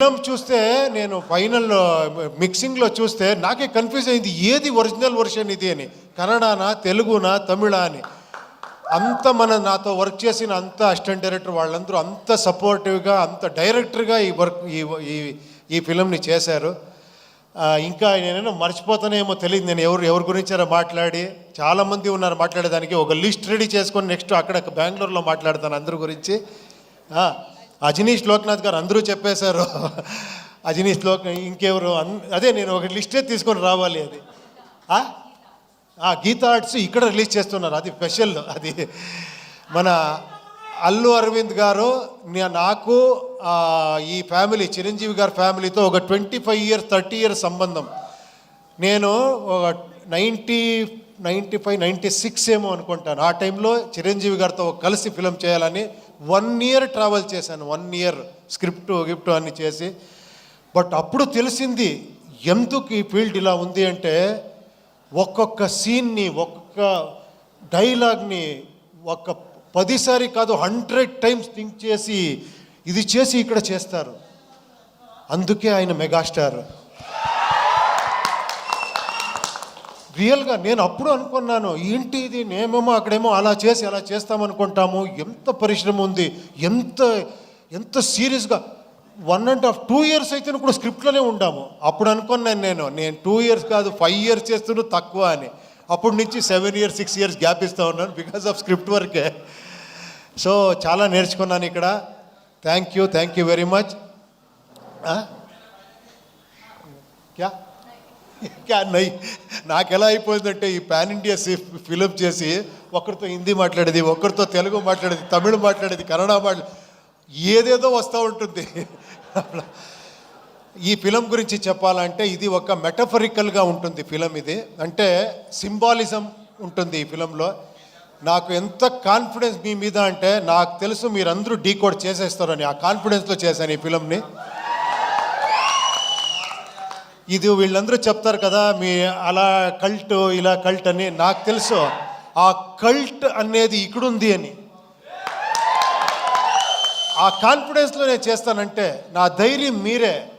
Film చూస్తే నేను final మిక్సింగ్లో చూస్తే నాకే కన్ఫ్యూజ్ అయింది ఏది ఒరిజినల్ వర్షన్ ఇది అని. కన్నడనా తెలుగునా తమిళ అని. అంత మన నాతో వర్క్ చేసిన అంత అసిస్టెంట్ డైరెక్టర్ వాళ్ళందరూ అంత సపోర్టివ్గా అంత డైరెక్టర్గా ఈ వర్క్ ఈ ఈ ఈ ఫిలంని చేశారు. ఇంకా నేనేమో మర్చిపోతానేమో తెలియదు నేను ఎవరు ఎవరి గురించారో మాట్లాడి చాలామంది ఉన్నారు మాట్లాడేదానికి ఒక లిస్ట్ రెడీ చేసుకొని నెక్స్ట్ అక్కడ బెంగళూరులో మాట్లాడతాను అందరి గురించి. అజనీష్ లోక్నాథ్ గారు అందరూ చెప్పేశారు. అజనీష్ లోక్ ఇంకెవరు? అన్- అదే నేను ఒక లిస్టే తీసుకొని రావాలి అది. ఆ? గీత గీతా ఆర్ట్స్ ఇక్కడ రిలీజ్ చేస్తున్నారు అది స్పెషల్ అది. మన అల్లు అరవింద్ గారు నాకు ఈ ఫ్యామిలీ చిరంజీవి గారి ఫ్యామిలీతో ఒక twenty five years thirty years సంబంధం. నేను ఒక ninety ninety five ninety six ఏమో అనుకుంటాను. ఆ టైంలో చిరంజీవి గారితో కలిసి ఫిలం చేయాలని వన్ ఇయర్ ట్రావెల్ చేశాను వన్ ఇయర్ స్క్రిప్ట్ గిఫ్ట్ అన్ని చేసి. బట్ అప్పుడు తెలిసింది ఎందుకు ఈ ఫీల్డ్ ఇలా ఉంది అంటే ఒక్కొక్క సీన్ని ఒక్కొక్క డైలాగ్ని ఒక పదిసారి కాదు హండ్రెడ్ టైమ్స్ థింక్ చేసి ఇది చేసి ఇక్కడ చేస్తారు. అందుకే ఆయన మెగాస్టార్. రియల్గా నేను అప్పుడు అనుకున్నాను ఏంటి ఇది నేమేమో అక్కడేమో అలా చేసి అలా చేస్తామనుకుంటాము ఎంత పరిశ్రమ ఉంది ఎంత ఎంత సీరియస్గా. One and half two years అయితే కూడా స్క్రిప్ట్లోనే ఉండాము. అప్పుడు అనుకున్నాను నేను నేను టూ ఇయర్స్ కాదు ఫైవ్ ఇయర్స్ చేస్తున్నా తక్కువ అని. అప్పటి నుంచి seven years six years gap ఇస్తూ ఉన్నాను బికాస్ ఆఫ్ స్క్రిప్ట్ వర్కే. సో చాలా నేర్చుకున్నాను ఇక్కడ. Thank you thank you very much. క్యా? క్యా నై నాకు ఎలా అయిపోయిందంటే ఈ పాన్ ఇండియా ఫిలప్ చేసి ఒకరితో హిందీ మాట్లాడేది ఒకరితో తెలుగు మాట్లాడేది తమిళ మాట్లాడేది కన్నడ మాట్లా ఏదేదో వస్తూ ఉంటుంది. ఈ ఫిలం గురించి చెప్పాలంటే ఇది ఒక మెటఫరికల్గా ఉంటుంది ఫిలం ఇది. అంటే సింబాలిజం ఉంటుంది ఈ ఫిలంలో. నాకు ఎంత కాన్ఫిడెన్స్ మీ మీద అంటే నాకు తెలుసు మీరందరూ డీకోడ్ చేసేస్తారని ఆ కాన్ఫిడెన్స్లో చేశాను ఈ ఫిలంని. ఇది వీళ్ళందరూ చెప్తారు కదా మీ అలా కల్ట్ ఇలా కల్ట్ అని. నాకు తెలుసు ఆ కల్ట్ అనేది ఇక్కడుంది అని. ఆ కాన్ఫిడెన్స్లో నేను చేస్తానంటే నా ధైర్యం మీరే.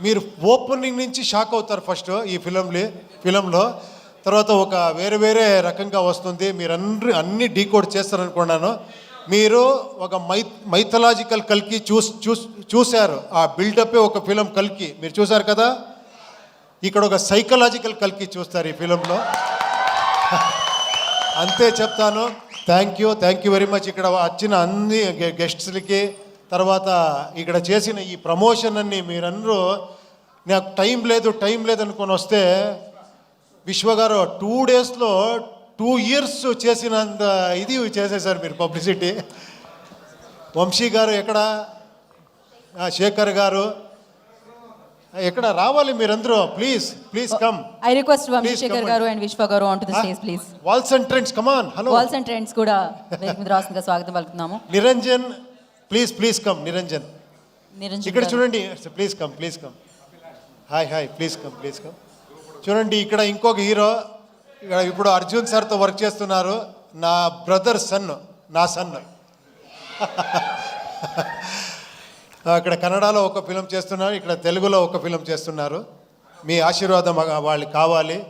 మీరు ఓపెనింగ్ నుంచి షాక్ అవుతారు ఫస్ట్ ఈ ఫిలంలో ఫిలంలో తర్వాత ఒక వేరే వేరే రకంగా వస్తుంది. మీరు అన్ని అన్ని డీకోడ్ చేస్తారనుకున్నాను. మీరు ఒక మై మైథలాజికల్ కల్కి చూస్ చూస్ చూశారు. ఆ బిల్డప్ ఒక ఫిలం కల్కి. మీరు చూశారు కదా? ఇక్కడ ఒక సైకలాజికల్ కల్కి చూస్తారు ఈ ఫిలంలో అంతే చెప్తాను. Thank you thank you very much ఇక్కడ వచ్చిన అన్ని గె- గెస్ట్స్లకి తర్వాత ఇక్కడ చేసిన ఈ ప్రమోషన్ అన్ని మీరందరూ నాకు టైం లేదు టైం లేదనుకొని వస్తే విశ్వగారు టూ డేస్లో టూ ఇయర్స్ చేసినంత ఇది చేసేసారు మీరు పబ్లిసిటీ. వంశీ గారు ఎక్కడ? శేఖర్ గారు. ఎక్కడ రావాలి మీరందరూ? Please please come. I request Vamsishekhar గారు అండ్ విశ్వ గారు on to the stage please walls and trends come on hello walls and trends కూడా వేదిక స్వాగతం పలుకుతున్నాము Niranjan please please come Niranjan Niranjan ఇక్కడ. చూడండి please come please come hi hi please come please come చూడండి ఇక్కడ ఇంకొక హీరో ఇప్పుడు అర్జున్ సార్తో వర్క్ చేస్తున్నారు నా బ్రదర్ సన్ నా సన్. అక్కడ కన్నడలో ఒక ఫిలం చేస్తున్నారు ఇక్కడ తెలుగులో ఒక ఫిలం చేస్తున్నారు. మీ ఆశీర్వాదం వాళ్ళకి కావాలి.